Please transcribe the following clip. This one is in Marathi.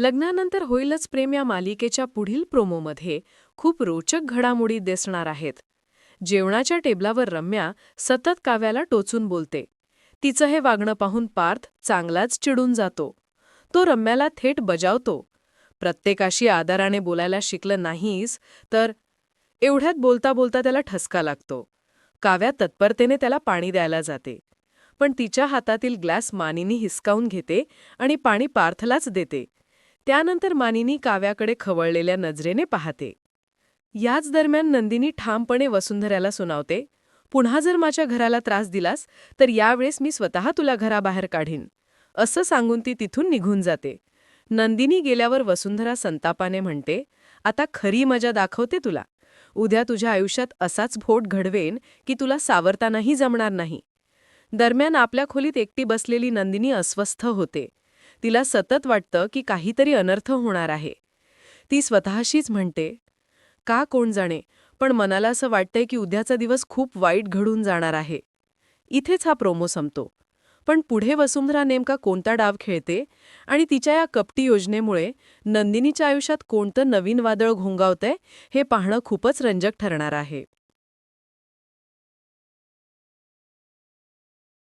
लग्नानंतर होईलच प्रेम या मालिकेच्या पुढील प्रोमोमध्ये खूप रोचक घडामोडी दिसणार आहेत. जेवणाच्या टेबलावर रम्या सतत काव्याला टोचून बोलते. तिचं हे वागणं पाहून पार्थ चांगलाच चिडून जातो. तो रम्याला थेट बजावतो. प्रत्येकाशी आदराने बोलायला शिकलं नाहीस तर एवढ्यात बोलता बोलता त्याला ठसका लागतो. काव्या तत्परतेने त्याला पाणी द्यायला जाते. पण तिच्या हातातील ग्लास मानिनी हिसकावून घेते आणि पाणी पार्थलाच देते. त्यानंतर मानिनी काव्याकडे खवळलेल्या नजरेने पाहते. याच दरम्यान नंदिनी ठामपणे वसुंधऱ्याला सुनावते पुन्हा जर माझ्या घराला त्रास दिलास तर यावेळेस मी स्वतः तुला घराबाहेर काढीन. असं सांगून ती तिथून निघून जाते. नंदिनी गेल्यावर वसुंधरा संतापाने म्हणते आता खरी मजा दाखवते तुला. उद्या तुझ्या आयुष्यात असाच भोट घडवेन की तुला सावरतानाही जमणार नाही. दरम्यान आपल्या खोलीत एकटी बसलेली नंदिनी अस्वस्थ होते. तिला सतत वाटतं की काहीतरी अनर्थ होणार आहे. ती स्वतःशीच म्हणते का कोण जाणे पण मनाला असं वाटतंय की उद्याचा दिवस खूप वाईट घडून जाणार आहे. इथेच हा प्रोमो संपतो. पण पुढे वसुंधरा नेमका कोणता डाव खेळते आणि तिच्या या कपटी योजनेमुळे नंदिनीच्या आयुष्यात कोणतं नवीन वादळ घोंगावतंय हे पाहणं खूपच रंजक ठरणार आहे.